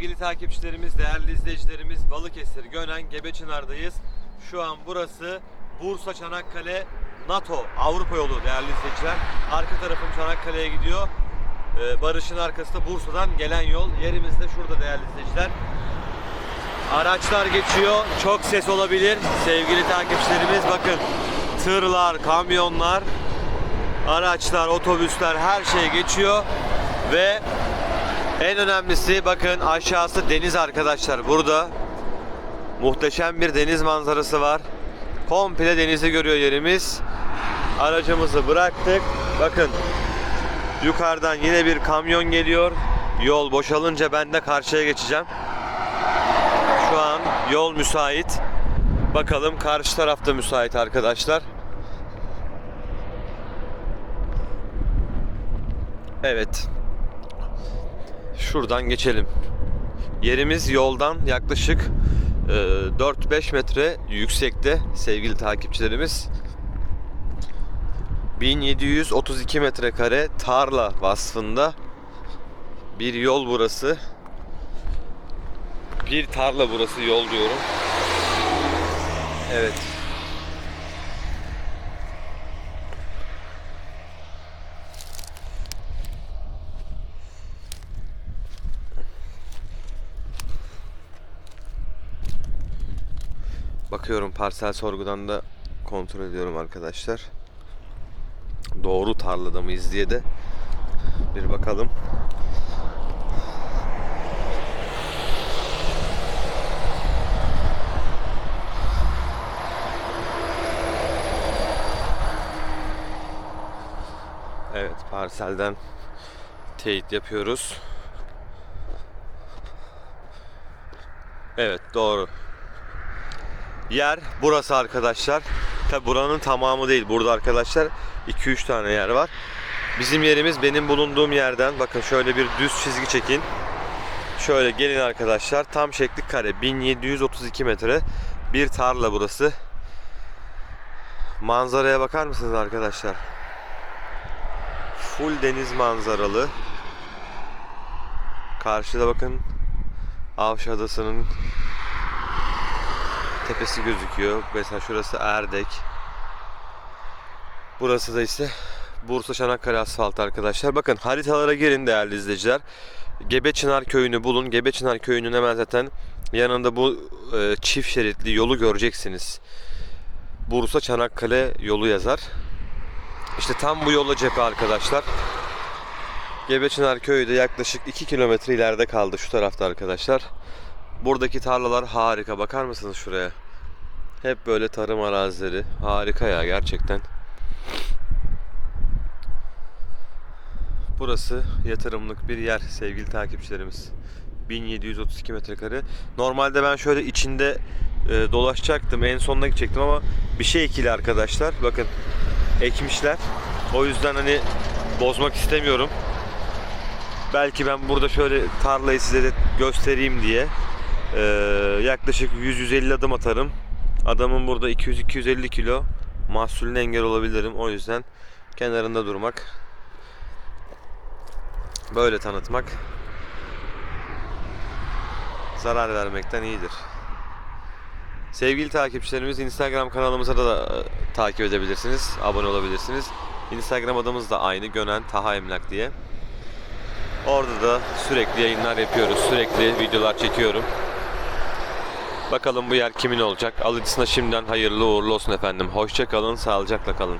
Sevgili takipçilerimiz, değerli izleyicilerimiz Balıkesir, Gönen, Gebeçınar'dayız. Şu an burası Bursa Çanakkale NATO Avrupa yolu değerli izleyiciler. Arka tarafım Çanakkale'ye gidiyor. Ee, Barış'ın arkası da Bursa'dan gelen yol. Yerimiz de şurada değerli izleyiciler. Araçlar geçiyor. Çok ses olabilir. Sevgili takipçilerimiz bakın. Tırlar, kamyonlar, araçlar, otobüsler her şey geçiyor. Ve en önemlisi bakın aşağısı deniz arkadaşlar. Burada muhteşem bir deniz manzarası var. Komple denizi görüyor yerimiz. Aracımızı bıraktık. Bakın yukarıdan yine bir kamyon geliyor. Yol boşalınca ben de karşıya geçeceğim. Şu an yol müsait. Bakalım karşı tarafta müsait arkadaşlar. Evet. Şuradan geçelim. Yerimiz yoldan yaklaşık e, 4-5 metre yüksekte sevgili takipçilerimiz. 1732 metrekare tarla vasfında bir yol burası. Bir tarla burası yol diyorum. Evet. Bakıyorum parsel sorgudan da kontrol ediyorum arkadaşlar. Doğru tarlada mıyız diye de bir bakalım. Evet parselden teyit yapıyoruz. Evet doğru. Yer burası arkadaşlar. Tabi buranın tamamı değil. Burada arkadaşlar 2-3 tane yer var. Bizim yerimiz benim bulunduğum yerden. Bakın şöyle bir düz çizgi çekin. Şöyle gelin arkadaşlar. Tam şekli kare. 1732 metre. Bir tarla burası. Manzaraya bakar mısınız arkadaşlar? Full deniz manzaralı. Karşıda bakın Avşa Adası'nın tepesi gözüküyor. Mesela şurası Erdek. Burası da ise Bursa Çanakkale asfaltı arkadaşlar. Bakın haritalara girin değerli izleyiciler. Gebeçınar köyünü bulun. Gebeçınar köyünün hemen zaten yanında bu e, çift şeritli yolu göreceksiniz. Bursa Çanakkale yolu yazar. İşte tam bu yola cephe arkadaşlar. Gebeçınar köyü de yaklaşık 2 kilometre ileride kaldı şu tarafta arkadaşlar. Buradaki tarlalar harika. Bakar mısınız şuraya? Hep böyle tarım arazileri. Harika ya gerçekten. Burası yatırımlık bir yer sevgili takipçilerimiz. 1732 metrekare. Normalde ben şöyle içinde e, dolaşacaktım. En sonuna gidecektim ama bir şey ekili arkadaşlar. Bakın ekmişler. O yüzden hani bozmak istemiyorum. Belki ben burada şöyle tarlayı size de göstereyim diye ee, yaklaşık 100-150 adım atarım. Adamın burada 200-250 kilo mahsulüne engel olabilirim. O yüzden kenarında durmak, böyle tanıtmak zarar vermekten iyidir. Sevgili takipçilerimiz Instagram kanalımıza da, da e, takip edebilirsiniz, abone olabilirsiniz. Instagram adımız da aynı Gönen Taha Emlak diye. Orada da sürekli yayınlar yapıyoruz. Sürekli videolar çekiyorum. Bakalım bu yer kimin olacak? Alıcısına şimdiden hayırlı uğurlu olsun efendim. Hoşça kalın, sağlıcakla kalın.